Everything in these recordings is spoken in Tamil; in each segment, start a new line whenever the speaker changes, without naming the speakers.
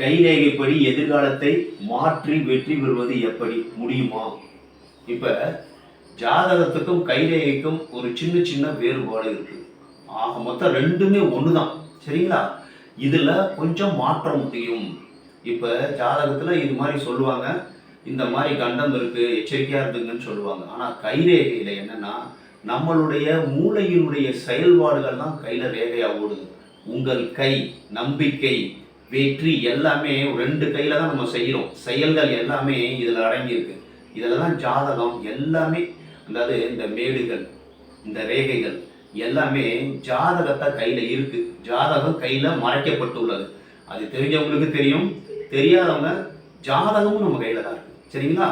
கைரேகைப்படி எதிர்காலத்தை மாற்றி வெற்றி பெறுவது எப்படி? முடியுமா? இப்ப ஜாதகத்துக்கும் கைரேகைக்கும் ஒரு சின்ன சின்ன வேறுபாடு இருக்கு. ஆக மொத்தம் ரெண்டுமே ஒண்ணுதான். சரிங்களா? இதுல கொஞ்சம் மாற்ற முடியும். இப்ப ஜாதகத்துல இது மாதிரி சொல்லுவாங்க. இந்த மாதிரி கண்டம் இருக்கு எச்சரிக்கையா இருந்துங்கன்னு சொல்லுவாங்க. ஆனா கைரேகையில என்னன்னா நம்மளுடைய மூளையினுடைய செயல்பாடுகள் தான் கையில ரேகையா ஓடுது. உங்கள் கை நம்பிக்கை வெற்றி எல்லாமே ரெண்டு கையில் தான் நம்ம செய்கிறோம் செயல்கள் எல்லாமே இதில் அடங்கியிருக்கு. இதில் தான் ஜாதகம் எல்லாமே அதாவது இந்த மேடுகள் இந்த ரேகைகள் எல்லாமே ஜாதகத்தை கையில் இருக்குது ஜாதகம் கையில் மறைக்கப்பட்டுள்ளது. அது தெரிஞ்சவங்களுக்கு தெரியும் தெரியாதவங்க ஜாதகமும் நம்ம கையில் தான் இருக்குது சரிங்களா?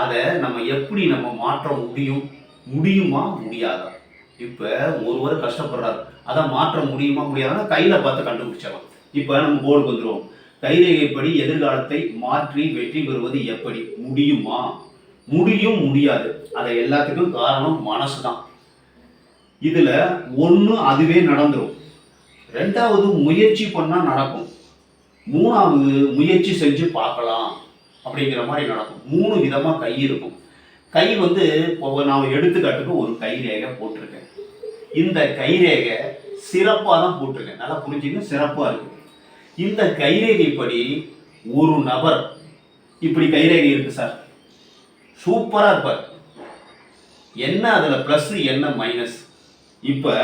அதை நம்ம எப்படி நம்ம மாற்ற முடியும்? முடியுமா? முடியாதா? இப்போ ஒருவர் கஷ்டப்படுறாரு. அதை மாற்ற முடியுமா? முடியாதுன்னா கையில் பார்த்து கண்டுபிடிச்சலாம் இப்போ நம்ம போர்டுக்கு வந்துடுவோம் கைரேகைப்படி எதிர்காலத்தை மாற்றி வெற்றி பெறுவது எப்படி? முடியுமா? முடியும் முடியாது. அதை எல்லாத்துக்கும் காரணம் மனசு தான் இதில் ஒன்று அதுவே நடந்துடும் ரெண்டாவது முயற்சி பண்ணால் நடக்கும். மூணாவது முயற்சி செஞ்சு பார்க்கலாம் அப்படிங்கிற மாதிரி நடக்கும். மூணு விதமாக கை இருக்கும். கை வந்து இப்போ நான் எடுத்துக்காட்டுக்கு ஒரு கை ரேகை போட்டிருக்கேன். இந்த கை ரேகை சிறப்பாக தான் போட்டிருக்கேன். நல்லா புரிஞ்சுங்க சிறப்பாக இருக்குது இந்த கைரேகைப்படி ஒரு நபர் இப்படி கைரேகை இருக்கு சார். சூப்பராக இருப்பார். என்ன அதில் ப்ளஸ் என்ன மைனஸ் இப்போ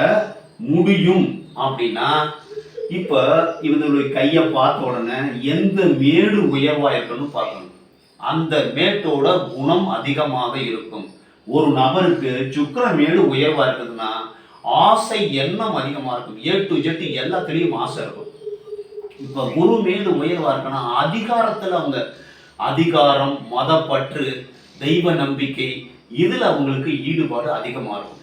முடியும் அப்படின்னா இப்போ இவங்களுடைய கையை பார்த்த உடனே எந்த மேடு உயர்வாக இருக்குன்னு பார்க்கணும். அந்த மேட்டோட குணம் அதிகமாக இருக்கும். ஒரு நபருக்கு சுக்கர மேடு உயர்வாக இருக்குதுன்னா ஆசை எண்ணம் அதிகமாக இருக்கும். ஏ டு ஜெட் எல்லாத்துலேயும் ஆசை இருக்கும். இப்ப குரு மேடு உயர்வா இருக்குன்னா அதிகாரத்துல அவங்க அதிகாரம் மதப்பற்று தெய்வ நம்பிக்கை இதில் அவங்களுக்கு ஈடுபாடு அதிகமாக இருக்கும்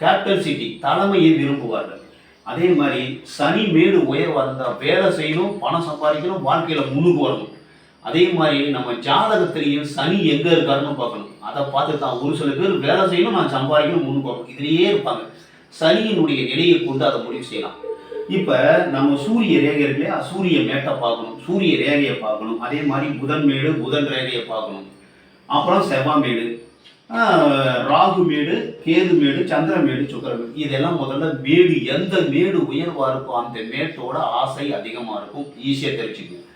கேபிட்டல் சிட்டி தலைமையை விரும்புவார்கள். அதே மாதிரி சனி மேடு உயர்வாக இருந்தால் வேலை செய்யணும் பணம் சம்பாதிக்கணும் வாழ்க்கையில் முன்னுக்கு வரணும். அதே மாதிரி நம்ம ஜாதகத்திலையும் சனி எங்க இருக்காருன்னு பார்க்கணும். அதை பார்த்து தான் ஒரு சில பேர் வேலை செய்யணும் நான் சம்பாதிக்கணும் முன்னுக்கு வரணும். இதுலேயே இருப்பாங்க. சனியினுடைய நிலையை கொண்டு அதை முடிவு செய்யலாம். இப்போ நம்ம சூரிய ரேகை இருக்கு இல்லையா சூரிய மேட்டை பார்க்கணும் சூரிய ரேகையை பார்க்கணும். அதே மாதிரி புதன் மேடு புதன் ரேகையை பார்க்கணும். அப்புறம் செவ்வாய் மேடு ராகு மேடு கேது மேடு சந்திர மேடு சுக்கர மேடு. இதெல்லாம் முதல்ல மேடு எந்த மேடு உயர்வாக இருக்கோ அந்த மேட்டோட ஆசை அதிகமாக இருக்கும். ஈஸியாக தெரிஞ்சுக்கணும்.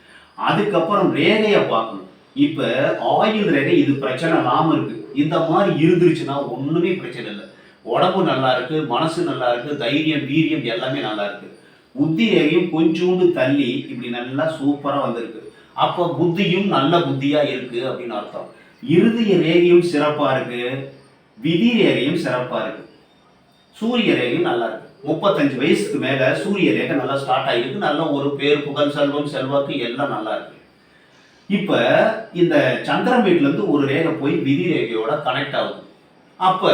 அதுக்கப்புறம் ரேகையை பார்க்கணும். இப்போ ஆயில் ரேகை இது பிரச்சனை இல்லாமல் இருக்குது இந்த மாதிரி இருந்துருச்சுன்னா ஒன்றுமே பிரச்சனை இல்லை. உடம்பு நல்லா இருக்கு மனசு நல்லா இருக்கு தைரியம் வீரியம் எல்லாமே நல்லா இருக்கு. புத்தி ரேகையும் கொஞ்சோண்டு தள்ளி இப்படி நல்லா சூப்பராக வந்திருக்கு. அப்போ புத்தியும் நல்ல புத்தியாக இருக்கு அப்படின்னு அர்த்தம். இறுதிய ரேகையும் சிறப்பாக இருக்கு. விதி ரேகையும் சிறப்பாக இருக்கு. சூரிய ரேகையும் நல்லா இருக்கு. முப்பத்தஞ்சு வயசுக்கு மேலே சூரிய ரேகை நல்லா ஸ்டார்ட் ஆகிருக்கு நல்ல ஒரு பேர் புகழ் செல்வம் செல்வாக்கு எல்லாம் நல்லா இருக்கு. இப்போ இந்த சந்திரன் வீட்டிலேருந்து ஒரு ரேகை போய் விதி ரேகையோட கனெக்ட் ஆகுது. அப்போ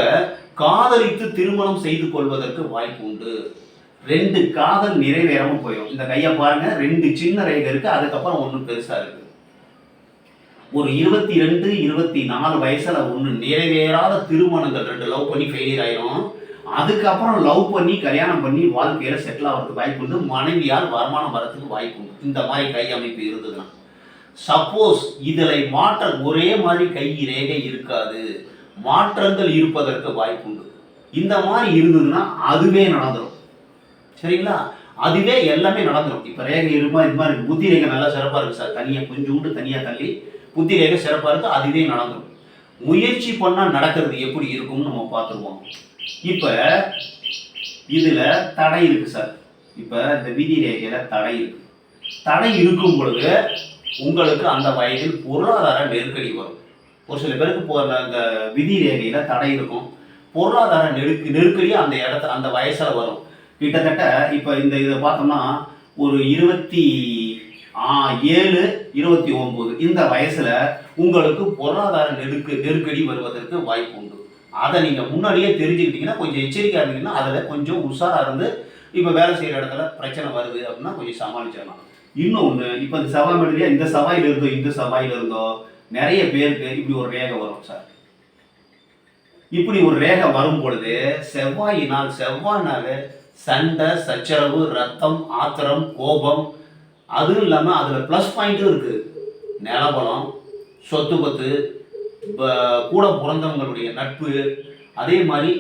காதலித்து திருமணம் செய்து கொள்வதற்கு வாய்ப்பு உண்டு. ரெண்டு காதல் நிறைவேறாம போயிடும் இந்த கையை பாருங்க ரெண்டு சின்ன ரேகை இருக்கு அதுக்கப்புறம் ஒண்ணு பெருசா இருக்கு. ஒரு இருபத்தி ரெண்டு இருபத்தி நாலு வயசுல ஒண்ணு நிறைவேறாத திருமணங்கள் ரெண்டு லவ் பண்ணி ஃபெயிலியர் ஆயிரும். அதுக்கப்புறம் லவ் பண்ணி கல்யாணம் பண்ணி வாழ்க்கையில செட்டில் ஆகிறதுக்கு வாய்ப்பு உண்டு. மனைவியால் வருமானம் வரத்துக்கு வாய்ப்பு உண்டு. இந்த மாதிரி கை அமைப்பு இருந்ததுன்னா. சப்போஸ் இதில் மாற்ற ஒரே மாதிரி கை ரேகை இருக்காது. மாற்றங்கள் இருப்பதற்கு வாய்ப்பு உண்டு. இந்த மாதிரி இருந்ததுன்னா அதுவே நடந்துடும் சரிங்களா? அதுவே எல்லாமே நடந்துடும் இப்போ ரேகை இருமா இது மாதிரி இருக்கும் புத்தி ரேகை நல்லா சிறப்பாக இருக்கும் சார். தனியாக கொஞ்சோண்டு தனியாக தள்ளி புத்தி ரேகை சிறப்பாக இருக்குது அதுவே நடந்துடும் முயற்சி பண்ணால் நடக்கிறது எப்படி இருக்கும்னு நம்ம பார்த்துருவோம். இப்போ இதில் தடை இருக்குது சார். இப்போ இந்த விதி ரேகையில் தடை இருக்கு. தடை இருக்கும் பொழுது உங்களுக்கு அந்த வயதில் பொருளாதார நெருக்கடி வரும். ஒரு சில பேருக்கு போகிற அந்த விதி ரேகையில் தடை இருக்கும். பொருளாதார நெருக்கு நெருக்கடி அந்த இடத்துல அந்த வயசில் வரும். கிட்டத்தட்ட இப்போ இந்த இதை பார்த்தோம்னா ஒரு இருபத்தி ஏழு இருபத்தி ஒம்பது இந்த வயசில் உங்களுக்கு பொருளாதார நெருக்கு நெருக்கடி வருவதற்கு வாய்ப்பு உண்டு. அதை நீங்கள் முன்னாடியே தெரிஞ்சுக்கிட்டீங்கன்னா கொஞ்சம் எச்சரிக்கையாக இருந்தீங்கன்னா அதில் கொஞ்சம் உஷாராக இருந்து இப்போ வேலை செய்கிற இடத்துல பிரச்சனை வருது அப்படின்னா கொஞ்சம் சமாளிச்சிடலாம். இன்னொன்று இப்போ இந்த செவ்வாய் மட்டும் இந்த செவ்வாயில் இருந்தோ இந்த செவ்வாயில் இருந்தோ நிறைய பேருக்கு இப்படி ஒரு ரேகை வரும் சார். இப்படி ஒரு ரேகை வரும் பொழுது செவ்வாயினால் செவ்வாயினால் சண்டை சச்சரவு ரத்தம் ஆத்திரம் கோபம் அதுவும் இல்லாமல் அதில் ப்ளஸ் பாயிண்ட்டும் இருக்குது நிலபலம் சொத்து பத்து கூட பிறந்தவங்களுடைய நட்பு. அதே மாதிரி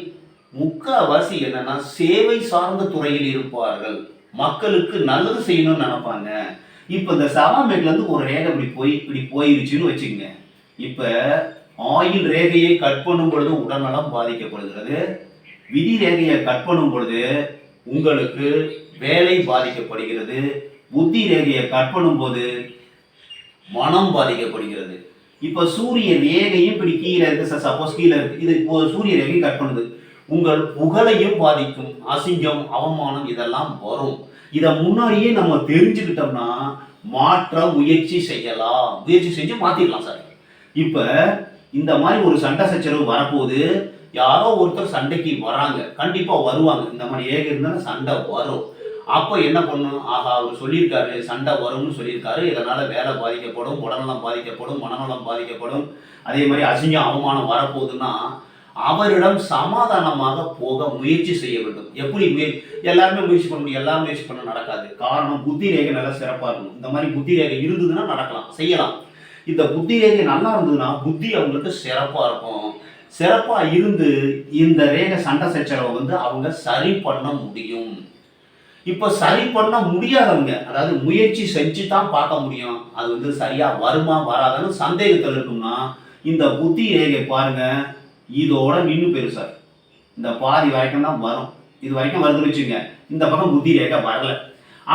முக்கால்வாசி என்னன்னா சேவை சார்ந்த துறையில் இருப்பார்கள். மக்களுக்கு நல்லது செய்யணும்னு நினைப்பாங்க. இப்போ இந்த சவாமேட்லேருந்து ஒரு ரேகை இப்படி போய் இப்படி போயிருச்சுன்னு வச்சுக்கங்க. இப்போ ஆயில் ரேகையை கட் பண்ணும் பொழுது உடல்நலம் பாதிக்கப்படுகிறது. விதி ரேகையை கட் பண்ணும் பொழுது உங்களுக்கு வேலை பாதிக்கப்படுகிறது புத்தி ரேகையை கட் பண்ணும்போது மனம் பாதிக்கப்படுகிறது. இப்போ சூரிய ரேகையும் இப்படி கீழே இருக்கு சப்போஸ் கீழே இருக்கு. இது இப்போ சூரிய ரேகையும் கட் பண்ணுது. உங்கள் புகழையும் பாதிக்கும். அசிங்கம் அவமானம் இதெல்லாம் வரும். இதை முன்னாடியே நம்ம தெரிஞ்சுக்கிட்டோம்னா மாற்ற முயற்சி செய்யலாம். முயற்சி செஞ்சு மாத்திடலாம் சார் இப்ப இந்த மாதிரி ஒரு சண்டை சச்சரவு வரப்போகுது. யாரோ ஒருத்தர் சண்டைக்கு வராங்க கண்டிப்பாக வருவாங்க. இந்த மாதிரி ஏக இருந்தாலும் சண்டை வரும். அப்போ என்ன பண்ணணும்? ஆஹா அவர் சொல்லியிருக்காரு சண்டை வரும்னு சொல்லியிருக்காரு. இதனால் வேலை பாதிக்கப்படும் உடல்நலம் பாதிக்கப்படும் மனநலம் பாதிக்கப்படும். அதே மாதிரி அசிங்கம் அவமானம் வரப்போகுதுன்னா அவரிடம் சமாதானமாக போக முயற்சி செய்ய வேண்டும். எப்படி முய எல்லாருமே முயற்சி பண்ண முடியும் எல்லாரும் முயற்சி பண்ண நடக்காது. காரணம் புத்தி ரேகை நல்லா சிறப்பாக இருக்கணும். இந்த மாதிரி புத்தி ரேகை இருந்ததுன்னா நடக்கலாம் செய்யலாம். இந்த புத்தி ரேகை நல்லா இருந்ததுன்னா புத்தி அவங்களுக்கு சிறப்பாக இருக்கும். சிறப்பாக இருந்து இந்த ரேகை சண்டை சச்சரவை வந்து அவங்க சரி பண்ண முடியும். இப்போ சரி பண்ண முடியாதவங்க அதாவது முயற்சி செஞ்சு தான் பார்க்க முடியும். அது வந்து சரியா வருமா வராதுன்னு சந்தேகத்தில் இருக்கும்னா இந்த புத்தி ரேகை பாருங்க இதோட நின்று போயிரும் சார். இந்த பாதி வரைக்கும் தான் வரும். இது வரைக்கும் வருதுன்னு வச்சுங்க இந்த பக்கம் புத்தி ரேகை வரல.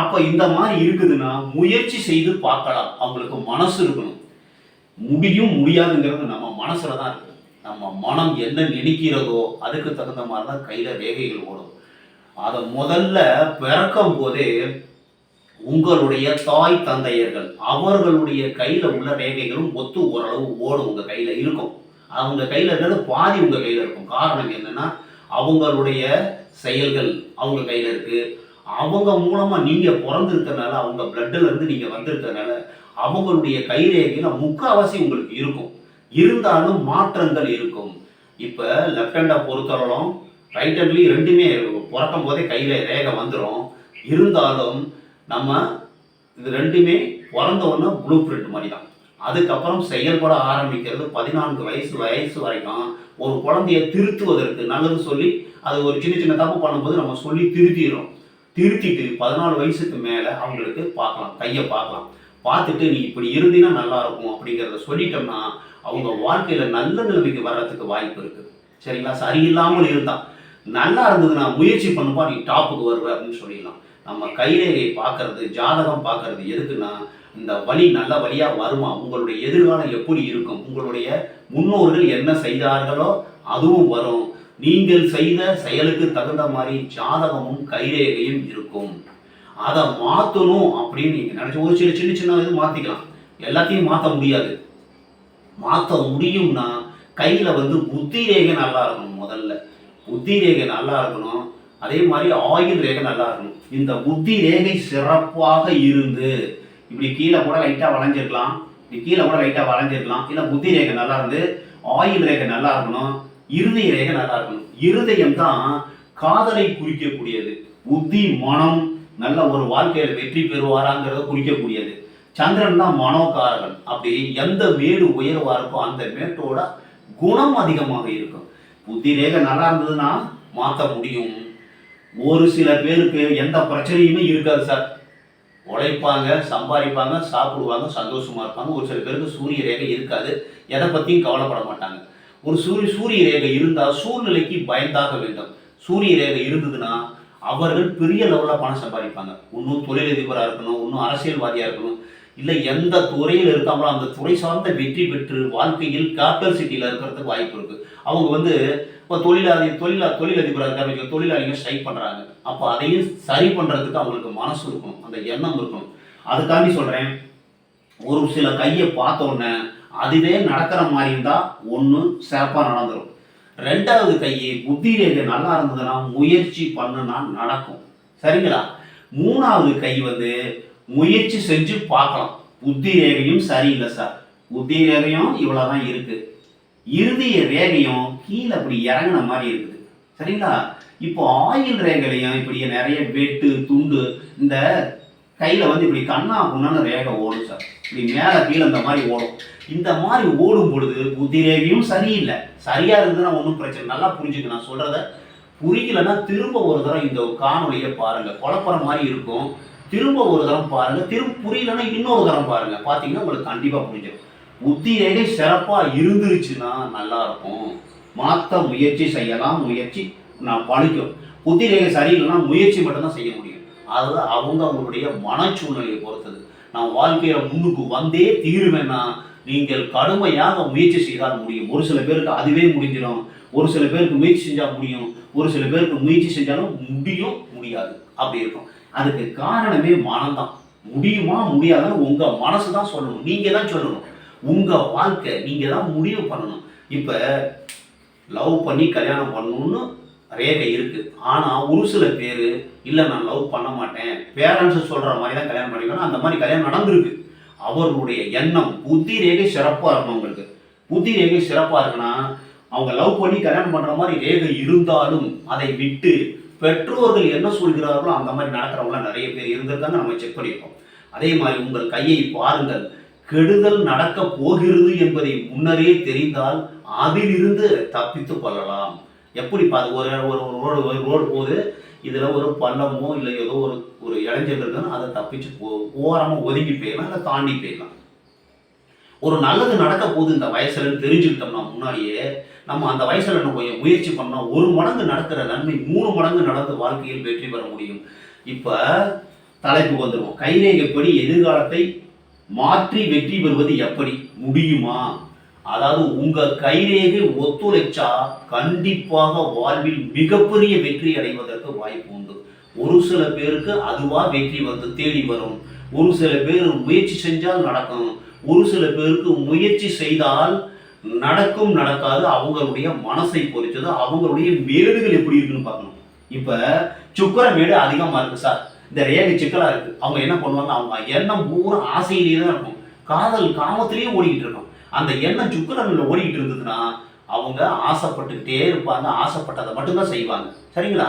அப்போ இந்த மாதிரி இருக்குதுன்னா முயற்சி செய்து பார்க்கலாம். அவங்களுக்கு மனசு இருக்கணும். முடியும் முடியாதுங்கிறது நம்ம மனசுல தான் இருக்கு. நம்ம மனம் என்ன நினைக்கிறதோ அதுக்கு தகுந்த மாதிரி தான் கையில் ரேகைகள் ஓடும். அதை முதல்ல பிறக்கும் போதே உங்களுடைய தாய் தந்தையர்கள் அவர்களுடைய கையில் உள்ள ரேகைகளும் ஒத்து ஓரளவு ஓடும் உங்கள் கையில் இருக்கும். அவங்க கையில் இருக்கிறது பாதி உங்கள் கையில் இருக்கும். காரணம் என்னென்னா அவங்களுடைய செயல்கள் அவங்க கையில் இருக்குது அவங்க மூலமாக நீங்கள் பிறந்திருக்கனால அவங்க பிளட்ல இருந்து நீங்க வந்திருக்கனால அவங்களுடைய கைரேகையில் முக்கால்வாசி உங்களுக்கு இருக்கும். இருந்தாலும் மாற்றங்கள் இருக்கும். இப்போ லெஃப்ட் ஹேண்டை பொறுத்தவரைக்கும் ரைட் ஹேண்ட்லயும் ரெண்டுமே பிறக்கும் போதே கையில் ரேகை வந்துடும் இருந்தாலும் நம்ம இது ரெண்டுமே பிறந்த உடனே ப்ளூ பிரிண்ட் மாதிரி தான் அதுக்கப்புறம் செயல்பட ஆரம்பிக்கிறது பதினான்கு வயசு வயசு வரைக்கும் ஒரு குழந்தைய திருத்துவதற்கு நல்லது சொல்லி அது ஒரு சின்ன சின்ன தப்பு பண்ணும்போது நம்ம சொல்லி திருத்திடுறோம். திருத்திட்டு பதினாலு வயசுக்கு மேலே அவங்களுக்கு பார்க்கலாம் கையை பார்க்கலாம். பார்த்துட்டு நீ இப்படி இருந்தீன்னா நல்லா இருக்கும் அப்படிங்கிறத சொல்லிட்டோம்னா அவங்க வாழ்க்கையில நல்ல நிலைமைக்கு வர்றதுக்கு வாய்ப்பு இருக்கு. சரிங்களா? சரியில்லாமல் இருந்தால் நல்லா இருந்ததுன்னா முயற்சி பண்ணுப்பா நீ டாப்புக்கு வருவ அப்படின்னு சொல்லிடலாம். நம்ம கைரேகை பார்க்கறது ஜாதகம் பார்க்கறது எதுக்குன்னா இந்த வழி நல்ல வழியா வருமா? உங்களுடைய எதிர்காலம் எப்படி இருக்கும்? உங்களுடைய முன்னோர்கள் என்ன செய்தார்களோ அதுவும் வரும். நீங்கள் செய்த செயலுக்கு தகுந்த மாதிரி ஜாதகமும் கைரேகையும் இருக்கும். அதை மாற்றணும் அப்படின்னு நீங்கள் நினச்சி ஒரு சில சின்ன சின்ன இது மாற்றிக்கலாம் எல்லாத்தையும் மாற்ற முடியாது. மாற்ற முடியும்னா கையில் வந்து புத்தி ரேகை நல்லா இருக்கணும் முதல்ல. புத்தி ரேகை நல்லா இருக்கணும். அதே மாதிரி ஆயுள் ரேகை நல்லா இருக்கணும். இந்த புத்தி ரேகை சிறப்பாக இருந்து இப்படி கீழே கூட லைட்டாக வளைஞ்சிருக்கலாம். இப்படி கீழே கூட லைட்டாக வளைஞ்சிருக்கலாம். இல்லை புத்தி ரேகை நல்லா இருந்து ஆயுள் ரேகை நல்லா இருக்கணும். இருதய ரேகை நல்லா இருக்கணும். இருதயம் தான் காதலை குறிக்கக்கூடியது. புத்தி மனம் நல்ல ஒரு வாழ்க்கையில் வெற்றி பெறுவாராங்கிறத குறிக்கக்கூடியது. சந்திரன் தான் மனோகாரகன். அப்படி எந்த மேடு உயர்வா இருக்கோ அந்த மேட்டோட குணம் அதிகமாக இருக்கும். புத்தி ரேகை நல்லா இருந்ததுன்னா மாற்ற முடியும். ஒரு சில பேருக்கு எந்த பிரச்சனையுமே இருக்காது சார். உழைப்பாங்க சம்பாதிப்பாங்க சாப்பிடுவாங்க சந்தோஷமா இருப்பாங்க. ஒரு சில பேருக்கு சூரிய ரேகை இருக்காது. எதை பத்தியும் கவலைப்பட மாட்டாங்க. ஒரு சூரிய சூரிய ரேகை இருந்தால் சூழ்நிலைக்கு பயந்தாக வேண்டும். சூரிய ரேகை இருந்ததுன்னா அவர்கள் பெரிய லெவலில் பணம் சம்பாதிப்பாங்க. இன்னும் தொழிலதிபராக இருக்கணும் இன்னும் அரசியல்வாதியாக இருக்கணும். இல்லை எந்த துறையில் இருக்காங்களோ அந்த துறை சார்ந்த வெற்றி பெற்று வாழ்க்கையில் கேபிட்டல் சிட்டியில் இருக்கிறதுக்கு வாய்ப்பு இருக்கு. அவங்க வந்து இப்போ தொழிலாளி தொழிலா தொழிலதிபராக இருக்காங்க தொழிலாளிகள் தொழிலாளிங்க ஸ்ட்ரைக் பண்ணுறாங்க அப்போ அதையும் சரி பண்ணுறதுக்கு அவங்களுக்கு மனசு இருக்கணும் அந்த எண்ணம் இருக்கணும். அதுக்காண்டி சொல்கிறேன் ஒரு சில கையை பார்த்த உடனே அதுவே நடக்கிற மாதிரி இருந்தால் ஒன்று சிறப்பாக நடந்துடும் ரெண்டாவது கையை புத்தி ரேகை நல்லா இருந்ததுன்னா முயற்சி பண்ணுனா நடக்கும். சரிங்களா? மூணாவது கை வந்து முயற்சி செஞ்சு பார்க்கலாம். புத்தி ரேகையும் சரியில்லை சார். புத்தி ரேகையும் இவ்வளோதான் இருக்குது இறுதிய ரேகையும் கீழே அப்படி இறங்கின மாதிரி இருக்குது. சரிங்களா? இப்போ ஆயில் ரேகையிலையும் இப்படி நிறைய வெட்டு துண்டு இந்த கையில் வந்து இப்படி கண்ணா புண்ணான ரேகை ஓடும் சார். இப்படி மேலே கீழே இந்த மாதிரி ஓடும். இந்த மாதிரி ஓடும் பொழுது புத்தி ரேகையும் சரியில்லை. சரியாக இருந்ததுன்னா ஒன்றும் பிரச்சனை நல்லா புரிஞ்சுக்க நான் சொல்கிறத புரியலன்னா திரும்ப ஒரு தரம் இந்த காணொலியை பாருங்கள் குழப்பற மாதிரி இருக்கும். திரும்ப ஒரு தரம் பாருங்க திரும்ப புரியலன்னா இன்னொரு தரம் பாருங்க. பார்த்தீங்கன்னா உங்களுக்கு கண்டிப்பாக புரிஞ்சிடும். புத்தி ரேகை சிறப்பாக இருந்துருச்சுன்னா நல்லா இருக்கும் மாற்ற முயற்சி செய்யலாம் முயற்சி நான் பழிக்கும் புத்தி ரேகை சரியில்லைன்னா முயற்சி மட்டும்தான் செய்ய முடியும். அது அவங்க அவங்களுடைய மனச்சூழ்நிலையை பொறுத்தது. நான் வாழ்க்கையில முன்னுக்கு வந்தே தீருவேன்னா நீங்கள் கடுமையாக முயற்சி செய்தால் முடியும். ஒரு சில பேருக்கு அதுவே முடிஞ்சிடும். ஒரு சில பேருக்கு முயற்சி செஞ்சால் முடியும். ஒரு சில பேருக்கு முயற்சி செஞ்சாலும் முடியும் முடியாது. அப்படி இருக்கும். அதுக்கு காரணமே மனம்தான் முடியுமா முடியாத உங்க மனசு தான் சொல்லணும். நீங்க தான் சொல்லணும். உங்க வாழ்க்கை நீங்க தான் முடிவு பண்ணணும். இப்ப லவ் பண்ணி கல்யாணம் பண்ணணும்னு ரேகை இருக்கு. ஆனா ஒரு சில பேர் இல்லை நான் லவ் பண்ண மாட்டேன். பேரண்ட்ஸ் சொல்ற மாதிரி தான் கல்யாணம் பண்ணிக்கணும். அந்த மாதிரி கல்யாணம் நடந்திருக்கு. அவர்களுடைய எண்ணம் புத்தி ரேகை சிறப்பாக இருக்கணும் அவங்களுக்கு. புத்தி ரேகை சிறப்பாக இருக்குன்னா அவங்க லவ் பண்ணி கல்யாணம் பண்ணுற மாதிரி ரேகை இருந்தாலும் அதை விட்டு பெற்றோர்கள் என்ன சொல்கிறார்களோ அந்த மாதிரி நடக்கிறவங்களாம் நிறைய பேர் இருந்திருக்காங்க நம்ம செக் பண்ணியிருக்கோம். அதே மாதிரி உங்கள் கையை பாருங்கள். கெடுதல் நடக்க போகிறது என்பதை முன்னரே தெரிந்தால் அதிலிருந்து தப்பித்து கொள்ளலாம். எப்படி பா ஒரு ஒரு ரோடு ஒரு ரோடு போகுது இதில் ஒரு பள்ளமோ இல்லை ஏதோ ஒரு ஒரு இளைஞர்கள் இருக்குன்னு அதை தப்பிச்சு போ ஓரமாக ஒதுங்கி போயிடலாம் அதை தாண்டி போயிடலாம். ஒரு நல்லது நடக்க போகுது இந்த வயசுலன்னு தெரிஞ்சுக்கிட்டோம்னா முன்னாடியே நம்ம அந்த வயசுல நம்ம கொஞ்சம் முயற்சி பண்ணோம் ஒரு மடங்கு நடக்கிற நன்மை மூணு மடங்கு நடந்து வாழ்க்கையில் வெற்றி பெற முடியும். இப்போ தலைப்புக்கு வந்துருவோம் கைரேகைப்படி எதிர்காலத்தை மாற்றி வெற்றி பெறுவது எப்படி? முடியுமா? அதாவது உங்கள் கைரேகை ஒத்துழைச்சா கண்டிப்பாக வாழ்வில் மிகப்பெரிய வெற்றி அடைவதற்கு வாய்ப்பு உண்டு. ஒரு சில பேருக்கு அதுவாக வெற்றி வந்து தேடி வரும். ஒரு சில பேர் முயற்சி செஞ்சால் நடக்கும். ஒரு சில பேருக்கு முயற்சி செய்தால் நடக்கும் நடக்காது அவங்களுடைய மனசை பொறித்தது அவங்களுடைய மேடுகள் எப்படி இருக்குன்னு பார்க்கணும். இப்போ சுக்கர மேடு அதிகமாக இருக்கு சார். இந்த ரேகை சிக்கலாக இருக்கு. அவங்க என்ன பண்ணுவாங்க அவங்க எண்ணம் பூரா ஆசையிலேயே தான் இருக்கும். காதல் காமத்திலேயே ஓடிக்கிட்டு இருக்கும். அந்த எண்ணம் சுக்கரங்களில் ஓடிக்கிட்டு இருந்ததுன்னா அவங்க ஆசைப்பட்டுக்கிட்டே இருப்பாங்க ஆசைப்பட்டதை மட்டும்தான் செய்வாங்க. சரிங்களா?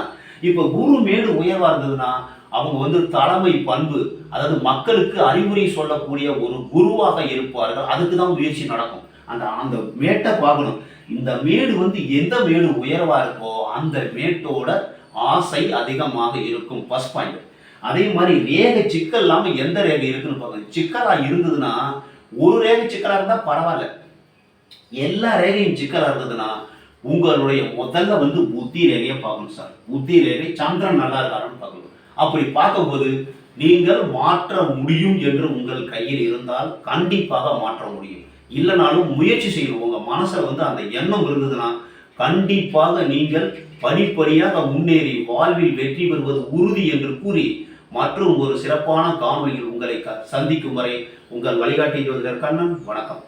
இப்போ குரு மேடு உயர்வாக இருந்ததுன்னா அவங்க வந்து தலைமை பண்பு அதாவது மக்களுக்கு அறிவுரை சொல்லக்கூடிய ஒரு குருவாக இருப்பார்கள். அதுக்கு தான் முயற்சி நடக்கும். அந்த அந்த மேட்டை பார்க்கணும். இந்த மேடு வந்து எந்த மேடு உயர்வா இருக்கோ அந்த மேட்டோட ஆசை அதிகமாக இருக்கும். ஃபர்ஸ்ட் பாயிண்ட் அதே மாதிரி ரேகை சிக்கல் இல்லாம எந்த ரேகை இருக்குன்னு பார்க்கணும். சிக்கலா இருந்ததுன்னா ஒரு ரேகை சிக்கலா இருந்தா பரவாயில்ல. எல்லா ரேகையும் சிக்கலா இருந்ததுன்னா உங்களுடைய முதல்ல வந்து புத்தி ரேகையை பார்க்கணும் சார். புத்தி ரேகை சந்திரன் நல்லா இருக்காருன்னு பார்க்கணும். அப்படி பார்க்கும்போது நீங்கள் மாற்ற முடியும் என்று உங்கள் கையில் இருந்தால் கண்டிப்பாக மாற்ற முடியும். இல்லைனாலும் முயற்சி செய்யணும் உங்கள் மனசில் வந்து அந்த எண்ணம் இருந்ததுன்னா கண்டிப்பாக நீங்கள் படிப்படியாக முன்னேறி வாழ்வில் வெற்றி பெறுவது உறுதி என்று கூறி மற்றும் ஒரு சிறப்பான காணொலியில் உங்களை க- சந்திக்கும் வரை உங்கள் வழிகாட்டி ஜோதிடர் கண்ணன் வணக்கம்.